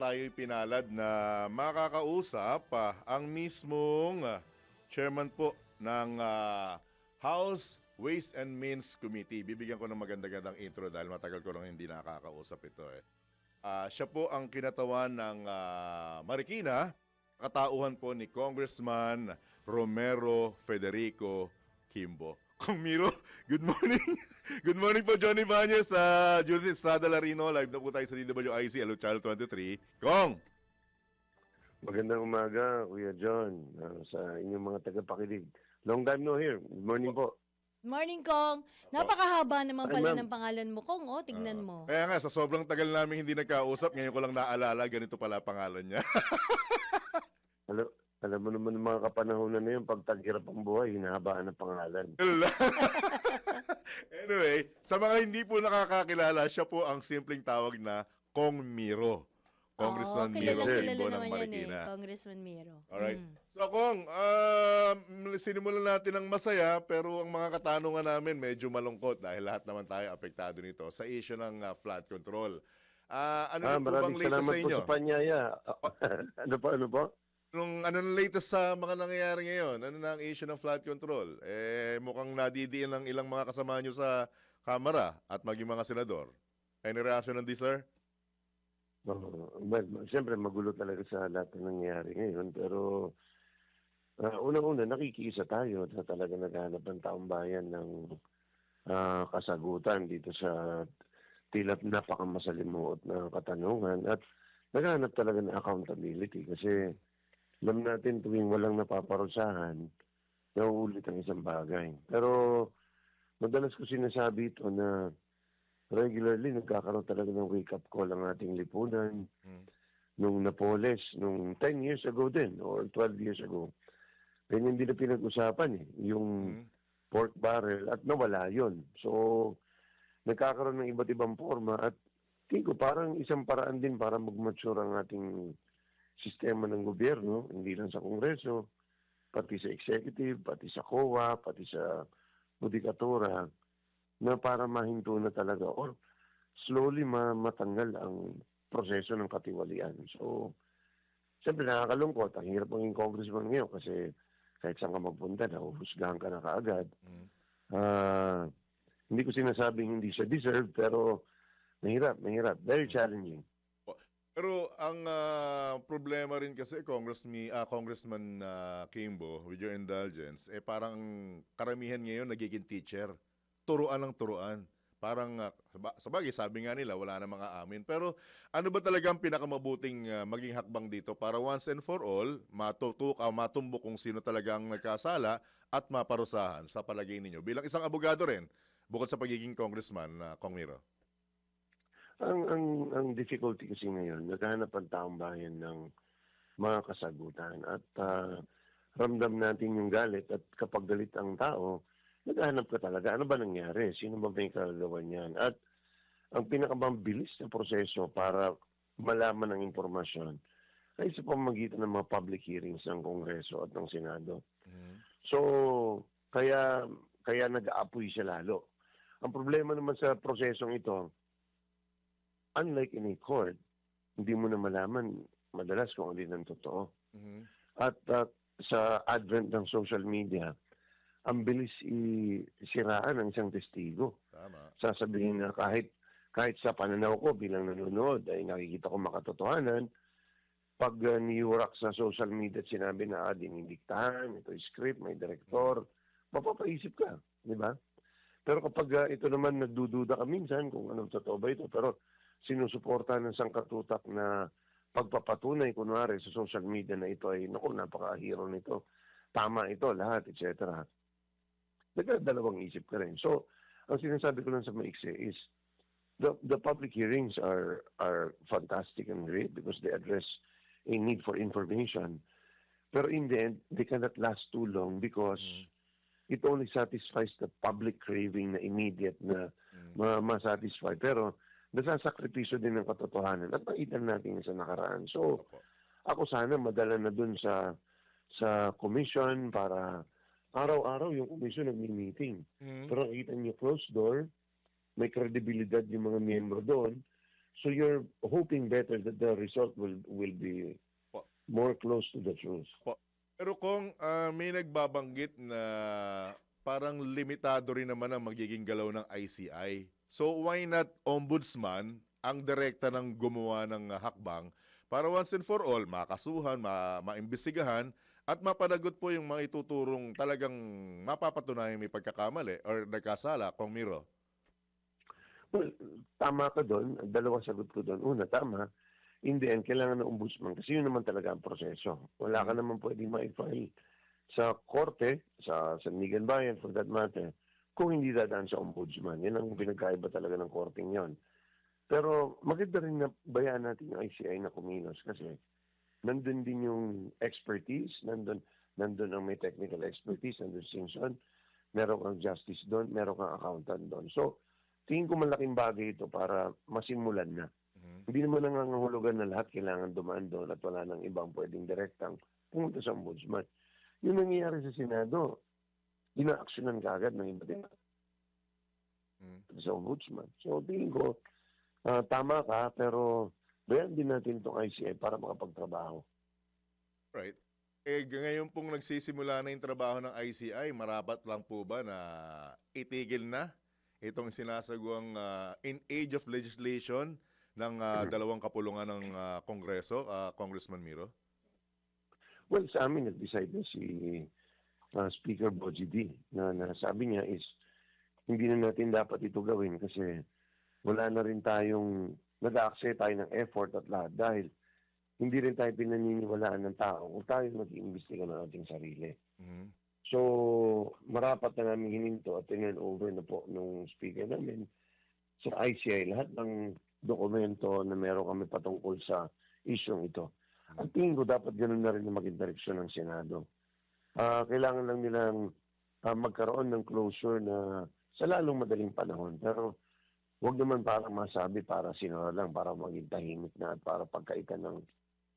tayo pinalad na makakausap ah, ang mismong ah, chairman po ng ah, House Ways and Means Committee. Bibigyan ko ng maganda-gandang intro dahil matagal ko nang hindi nakakausap ito eh. Ah, siya po ang kinatawan ng ah, Marikina, katauhan po ni Congressman Romero Federico Kimbo. Kong Miro, good morning. good morning po Johnny Banyes sa Judith Estrada Larino. Live na po tayo sa DWIC, Hello Channel 23. Kong! Magandang umaga, Kuya John, uh, sa inyong mga tagapakinig. Long time no here. Good morning po. Morning, Kong. Napakahaba naman Ay, pala ma'am. ng pangalan mo, Kong. Oh, tignan mo. Kaya nga, sa sobrang tagal namin hindi nagkausap, ngayon ko lang naalala, ganito pala pangalan niya. Alam, alam mo naman ng mga kapanahonan na yun, pag taghirap ang buhay, hinahabaan ang pangalan. anyway, sa mga hindi po nakakakilala, siya po ang simpleng tawag na Kong Miro. Congressman Oo, Miro kilalang Kimbo kilala ng naman yan eh. Marikina. Congressman Miro. Alright. Mm. So Kong, um, sinimulan natin ng masaya pero ang mga katanungan namin medyo malungkot dahil lahat naman tayo apektado nito sa issue ng uh, flood control. Ah, ano ah, na po bang maraming latest salamat sa po inyo? sa panyaya. ano po, ano po? Nung, ano na latest sa mga nangyayari ngayon? Ano na ang issue ng flood control? Eh, mukhang nadidiin ng ilang mga kasama nyo sa Kamara at maging mga senador. Any reaction on this, sir? Uh, well, siyempre magulo talaga sa lahat ng nangyayari ngayon. Pero ah, unang-una, nakikiisa tayo na talaga naghanap ng taong bayan ng ah, kasagutan dito sa tila napakamasalimuot na katanungan at naghanap talaga ng accountability kasi alam natin tuwing walang napaparusahan, nauulit ang isang bagay. Pero madalas ko sinasabi ito na regularly nagkakaroon talaga ng wake-up call ang ating lipunan. Hmm. Nung Napoles, nung 10 years ago din, or 12 years ago, ganyan din na pinag-usapan eh, yung Hmm. pork barrel at nawala yon. So, nagkakaroon ng iba't ibang forma at tingin ko parang isang paraan din para mag-mature ang ating sistema ng gobyerno, hindi lang sa Kongreso, pati sa executive, pati sa COA, pati sa judikatura, na para mahinto na talaga or slowly ma- matanggal ang proseso ng katiwalian. So, siyempre nakakalungkot. Ang hirap maging congressman ngayon kasi kahit saan ka magpunta, nahuhusgahan ka na kaagad. Hmm. Ah, hindi ko sinasabing hindi siya deserve, pero mahirap, mahirap. Very challenging. Pero ang ah, problema rin kasi Congressman ah, Congressman ah, Kimbo with your indulgence eh parang karamihan ngayon nagiging teacher. Turuan ng turuan. Parang ah, saba- sabi nga nila wala na mga amin. Pero ano ba talaga ang pinakamabuting ah, maging hakbang dito para once and for all matutuk ah, matumbok kung sino talaga ang nagkasala at maparusahan sa palagay ninyo bilang isang abogado rin bukod sa pagiging congressman na Kong Miro. Ang, ang, ang difficulty kasi ngayon, naghahanap ang taong bayan ng mga kasagutan at ah, ramdam natin yung galit at kapag galit ang tao, naghahanap ka talaga. Ano ba nangyari? Sino ba may kagagawa niyan? At ang pinakamabilis na proseso para malaman ang impormasyon ay sa pamamagitan ng mga public hearings ng Kongreso at ng Senado. So, kaya kaya nag-aapoy siya lalo. Ang problema naman sa prosesong ito, unlike in a court, hindi mo na malaman madalas kung alin ang totoo. Mhm. At uh, sa advent ng social media, ang bilis isiraan ng isang testigo. Tama. Sasabihin na kahit kahit sa pananaw ko bilang nanonood ay nakikita ko makatotohanan, pag uh, niyurak sa social media at sinabi na ah, dinidiktahan, ito yung script, may director, mapapaisip ka, di ba? Pero kapag uh, ito naman nagdududa ka minsan kung anong totoo ba ito, pero sinusuporta ng sangkatutak na pagpapatunay kunwari sa social media na ito ay, naku, napaka-hero nito, tama ito, lahat, etc. Nagdadalawang isip ka rin. So, ang sinasabi ko lang sa maiksi is, the the public hearings are are fantastic and great because they address a need for information. Pero in the end, they cannot last too long because it only satisfies the public craving na immediate na ma- ma-satisfy. Pero nasasakripisyo din ng katotohanan at nakita natin sa nakaraan. So, Opo. ako sana madala na dun sa sa commission para araw-araw yung commission nagmi-meeting. Mhm. Pero nakita niyo closed door, may kredibilidad yung mga miyembro doon. So you're hoping better that the result will will be Po. more close to the truth. Pero kung ah, may nagbabanggit na parang limitado rin naman ang magiging galaw ng ICI. So why not ombudsman ang direkta ng gumawa ng hakbang para once and for all makasuhan, ma maimbestigahan at mapanagot po yung mga ituturong talagang mapapatunayan may pagkakamali or nagkasala, Kong Miro. Well, tama ka doon. Dalawa sagot ko doon. Una, tama. In the end, kailangan ng ombudsman kasi yun naman talaga ang proseso. Wala ka naman pwedeng ma-file sa korte, sa Sandigan Bayan for that matter, kung hindi dadaan sa ombudsman. Yan ang pinagkaiba talaga ng korting yon. Pero maganda rin na bayaan natin yung ICI na kumilos kasi nandun din yung expertise, nandun, nandun ang may technical expertise, nandun si Simpson, meron kang justice doon, meron kang accountant doon. So, tingin ko malaking bagay ito para masimulan na. Mhm. Hindi naman nangangahulugan na lahat kailangan dumaan doon at wala nang ibang pwedeng direktang pumunta sa ombudsman. Yung nangyayari sa Senado, ina-actionan kaagad ng iba din Mhm. sa ombudsman. So, tingin ko, ah, tama ka, pero bayan din natin itong ICI para makapagtrabaho. Right. Eh, ngayon pong nagsisimula na yung trabaho ng ICI, marapat lang po ba na itigil na itong sinasagawang ah, in age of legislation ng ah, dalawang kapulungan ng ah, Kongreso, ah, Congressman Miro? Well, sa amin, nag-decide na si ah, Speaker Boji D na, na sabi niya is hindi na natin dapat ito gawin kasi wala na rin tayong nag-aaksaya tayo ng effort at lahat dahil hindi rin tayo pinaniniwalaan ng tao kung tayo mag-iimbestiga ng ating sarili. Mhm. So, marapat na namin hininto at turn over na po nung speaker namin sa ICI lahat ng dokumento na meron kami patungkol sa isyong ito. Ang tingin ko dapat ganun na rin ang maging direksyon ng Senado. Ah, kailangan lang nilang ah, magkaroon ng closure na sa lalong madaling panahon. Pero wag naman parang masabi para sinura lang, para maging tahimik na at para pagkaitan ng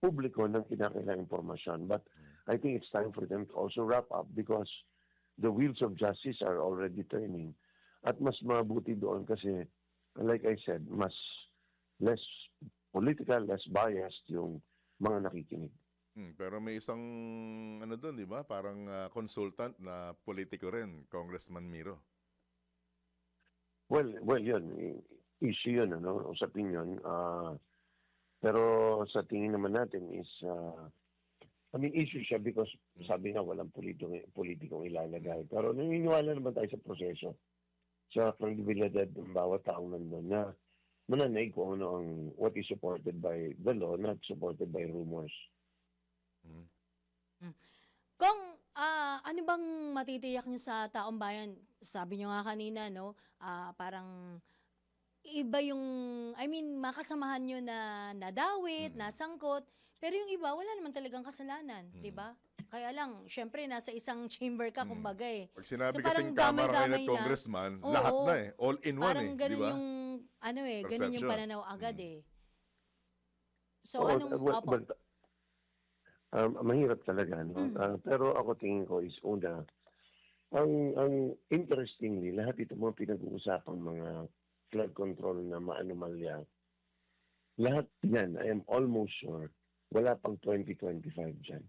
publiko ng kinakailangang impormasyon. But I think it's time for them to also wrap up because the wheels of justice are already turning. At mas mabuti doon kasi, like I said, mas less political, less biased yung mga nakikinig. Hmm, pero may isang ano doon, 'di ba? Parang ah, consultant na politiko rin, Congressman Miro. Well, well, yun. Issue yun, ano, usapin yun. Ah, pero sa tingin naman natin is, ah, I mean, issue siya because sabi nga walang politikong, politikong ilalagay. Pero naniniwala naman tayo sa proseso. Sa credibilidad ng bawat taong nandun na mananay kung ano ang what is supported by the law, not supported by rumors. Mhm. Kung ah, ano bang matitiyak nyo sa taong bayan? Sabi nyo nga kanina, no? Ah, parang iba yung, I mean, makasamahan nyo na nadawit, Mm. nasangkot, pero yung iba, wala naman talagang kasalanan, Mm. di ba? Kaya lang, syempre, nasa isang chamber ka, Mm. kumbaga eh. Pag sinabi So, kasing Kamara ngayon at na. Congressman, Oo. lahat na eh. All in one Parang eh. Di ganun ba? yung, ano eh, ganun yung Perception. pananaw agad Mm. eh. So, Oo, anong, well, opo, well, um, mahirap talaga, no? Mm. Ah, pero ako tingin ko is una, ang ang interestingly, lahat ito mga pinag-uusapang mga flood control na maanomalya, lahat yan, I am almost sure, wala pang 2025 dyan.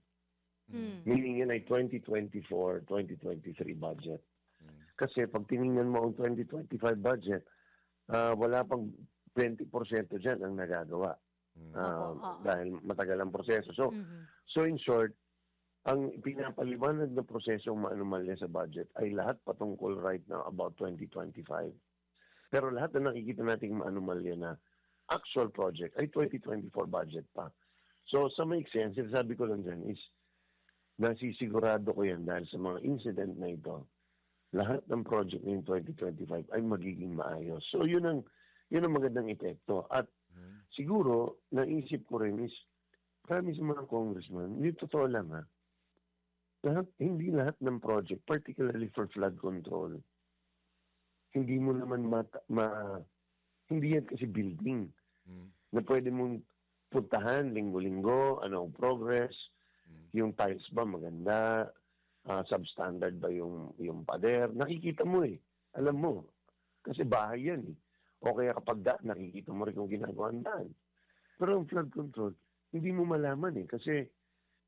mm, Meaning yan ay 2024, 2023 budget. Mm. Kasi pag tinignan mo ang 2025 budget, ah, wala pang 20% dyan ang nagagawa. Mm. Oo. dahil matagal ang proseso. So, mhm. so in short, ang pinapaliwanag na prosesong maanumalya sa budget ay lahat patungkol right now about 2025. Pero lahat na nakikita nating maanumalya na actual project ay 2024 budget pa. So sa make sense, sabi ko lang dyan is nasisigurado ko yan dahil sa mga incident na ito, lahat ng project ngayong 2025 ay magiging maayos. So yun ang, yun ang magandang epekto. At Mm. siguro, naisip ko rin is, marami sa mga congressman, hindi totoo lang ha, lahat, hindi lahat ng project, particularly for flood control, hindi mo naman mata, ma, hindi yan kasi building Mm. na pwede mong puntahan linggo-linggo, ano ang progress, Mm. yung tiles ba maganda, ah, substandard ba yung, yung pader, nakikita mo eh, alam mo, kasi bahay yan eh. O kaya kapag daan, nakikita mo rin kung ginagawa ang daan. Pero ang flood control, hindi mo malaman eh. Kasi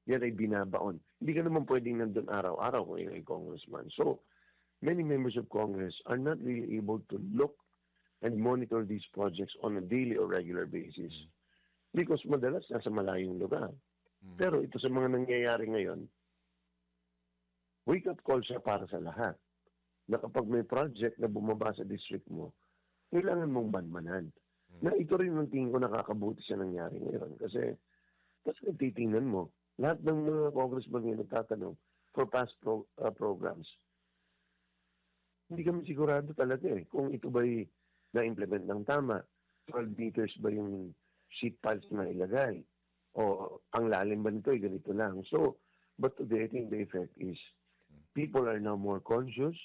yan ay binabaon. Hindi ka naman pwedeng nandun araw-araw kung ikaw ay congressman. So, many members of Congress are not really able to look and monitor these projects on a daily or regular basis. Because madalas nasa malayong lugar. Mm. Pero ito sa mga nangyayari ngayon, wake-up call siya para sa lahat. Na kapag may project na bumaba sa district mo, kailangan mong banmanan. Na ito rin ang tingin ko nakakabuti sa nangyari ngayon. Kasi, kasi nagtitingnan mo, lahat ng mga congressman ngayon nagtatanong for past pro- uh, programs. Hindi kami sigurado talaga eh kung ito ba'y na-implement ng tama. 12 meters ba yung sheet piles na ilagay? O ang lalim ba nito ay ganito lang? So, but today I think the effect is people are now more conscious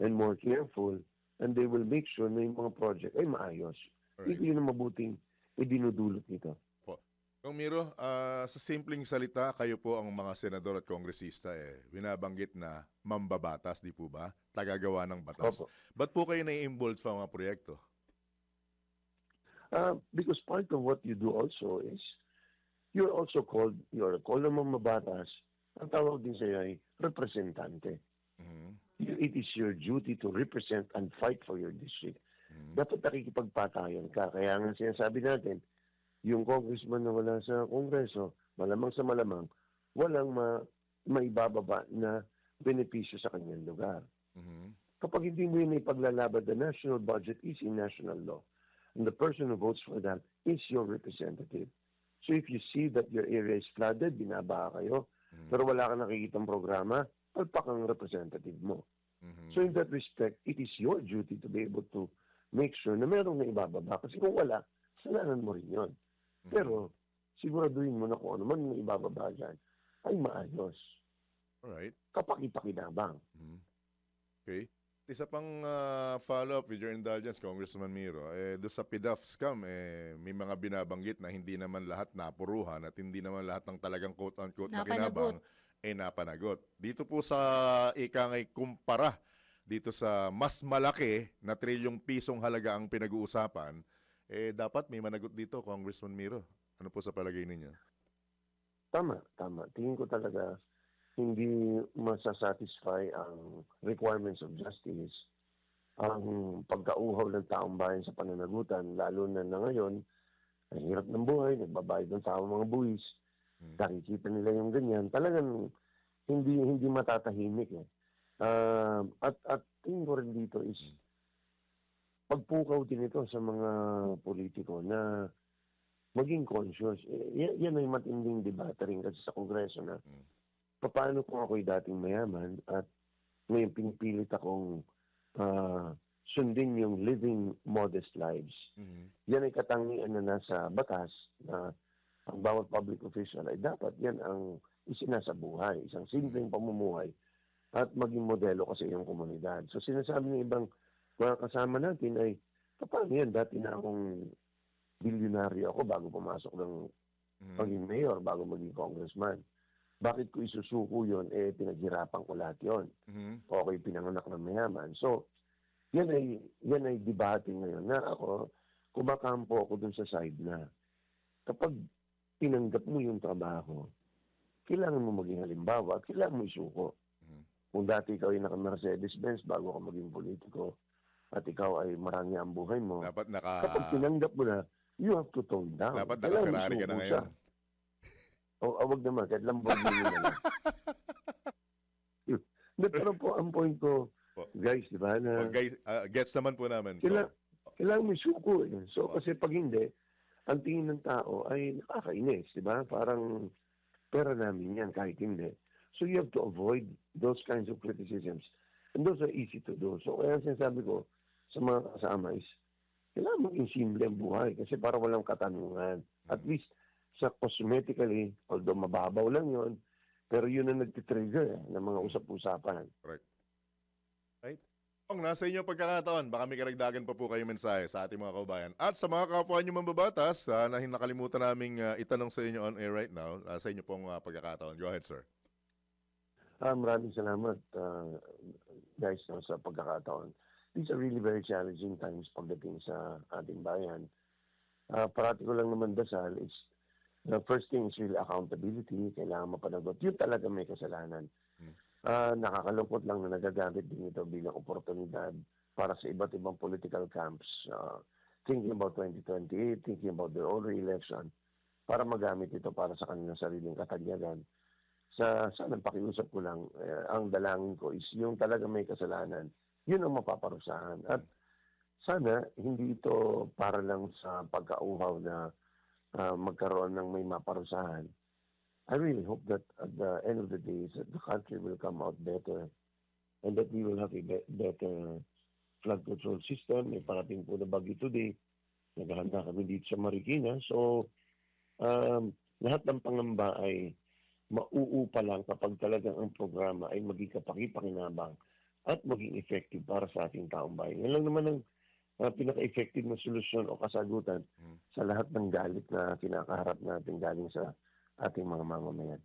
and more careful and they will make sure na yung mga project ay maayos. Alright. Ito yun ang mabuting idinudulot nito. Kung Miro, ah, sa simpleng salita, kayo po ang mga senador at kongresista eh, binabanggit na mambabatas, di po ba? Tagagawa ng batas. Opo. Ba't po kayo na-involved sa mga proyekto? Uh, because part of what you do also is you're also called, you're called ng mga mabatas, ang tawag din sa'yo ay representante. Mhm. You- It is your duty to represent and fight for your district. Mhm. Dapat nakikipagpatayan ka. Kaya nga sinasabi natin, yung congressman na wala sa kongreso, malamang sa malamang, walang ma maibababa na benepisyo sa kanyang lugar. Mhm. Kapag hindi mo yun ipaglalaban, the national budget is in national law. And the person who votes for that is your representative. So if you see that your area is flooded, binaba kayo, Mhm. pero wala kang nakikitang programa, palpak ang representative mo. Mhm. So in that respect, it is your duty to be able to make sure na merong na ibababa. Kasi kung wala, kasalanan mo rin yun. Mhm. Pero siguraduhin mo na kung ano man yung ibababa dyan, ay maayos. Alright. Kapaki-pakinabang. Mhm. Okay. Isa pang ah, follow-up with your indulgence, Congressman Miro. Eh, doon sa PDAF scam, eh, may mga binabanggit na hindi naman lahat napuruhan at hindi naman lahat ng talagang quote-unquote na kinabang eh napanagot. Dito po sa ika ngay kumpara dito sa mas malaki na trilyong pisong halaga ang pinag-uusapan, eh dapat may managot dito, Congressman Miro. Ano po sa palagay ninyo? Tama, tama. Tingin ko talaga hindi masasatisfy ang requirements of justice ang pagkauhaw ng taong bayan sa pananagutan, lalo na na ngayon, ang hirap ng buhay, nagbabayad ng tao mga buwis, Hmm. nakikita nila yung ganyan, talagang hindi hindi matatahimik eh. Ah, at at tingin ko rin dito is pagpukaw din ito sa mga politiko na maging conscious. Eh, yan, yan ay matinding debate rin kasi sa Kongreso na Mm. Paano kung ako'y dating mayaman at ngayon pinipilit akong ah, sundin yung living modest lives. Mhm. Yan ay katangian na nasa batas na ang bawat public official ay dapat yan ang isinasabuhay, isang simpleng pamumuhay at maging modelo kasi yung komunidad. So sinasabi ng ibang mga kasama natin ay, paano yan? Dati na akong bilyonaryo ako bago pumasok ng Mhm. maging mayor, bago maging congressman. Bakit ko isusuko yun? Eh, pinaghirapan ko lahat yun. Mhm. Okay, pinanganak ng mayaman. So, yan ay, yan ay debate ngayon na ako, kumakampo ako dun sa side na kapag tinanggap mo yung trabaho, kailangan mo maging halimbawa kailangan mo isuko. Mhm. Kung dati ikaw ay naka-Mercedes-Benz bago ka maging politiko at ikaw ay marami ang buhay mo, Dapat naka kapag tinanggap mo na, you have to tone down. dapat naka-Ferrari ka na ngayon. siya. O, awag naman, kahit Lamborghini na lang. Hindi, pero po, ang point ko, Po. guys, di ba, na Oh, guys, ah, gets naman po namin. kailangan, kailangan may suko. Eh. So, Po. kasi pag hindi, ang tingin ng tao ay nakakainis, di ba? Parang pera namin yan, kahit hindi. So, you have to avoid those kinds of criticisms. And those are easy to do. So, kaya sinasabi ko sa mga kasama is, kailangan maging simple ang buhay kasi para walang katanungan. At least, sa cosmetically, although mababaw lang yon pero yun ang nagtitrigger eh, ng mga usap-usapan. Kung nasa inyo pagkakataon, baka may karagdagan pa po kayo mensahe sa ating mga kaubayan. At sa mga kapwa nyo mambabatas, uh, na nakalimutan naming ah, itanong sa inyo on air right now, ah, sa inyo pong ah, pagkakataon. Go ahead, sir. Ah, maraming salamat, ah, guys, no, sa pagkakataon. these are really very challenging times pagdating sa ating bayan. Uh, parati ko lang naman dasal is the first thing is really accountability. Kailangan mapanagot. Yun talaga may kasalanan. Hmm. Ah, nakakalungkot lang na nagagamit din ito bilang oportunidad para sa iba't ibang political camps. ah, thinking about 2028, thinking about their own re-election, para magamit ito para sa kanilang sariling katagyagan. Sa sana pakiusap ko lang, eh, ang dalangin ko is yung talaga may kasalanan, yun ang mapaparusahan. At sana hindi ito para lang sa pagkauhaw na ah, magkaroon ng may maparusahan. I really hope that at the end of the day, the country will come out better and that we will have a be- better flood control system. May parating po na bagyo today. Naghahanda kami dito sa Marikina. So, um, lahat ng pangamba ay mauupa lang kapag talagang ang programa ay maging kapakipakinabang at maging effective para sa ating taong bayan. Yan lang naman ang uh, pinaka-effective na solusyon o kasagutan Mm. sa lahat ng galit na kinakaharap natin galing sa ating mga mamamayan.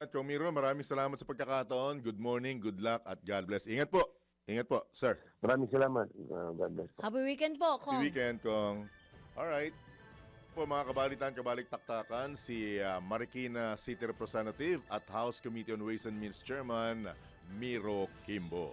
At Kong Miro, maraming salamat sa pagkakataon. Good morning, good luck, at God bless. Ingat po. Ingat po, sir. Maraming salamat. Uh, God bless po. Happy weekend po, Happy Kong. weekend, Kong. Alright. Po mga kabalitan, kabalik taktakan, si ah, Marikina City Representative at House Committee on Ways and Means Chairman, Miro Kimbo.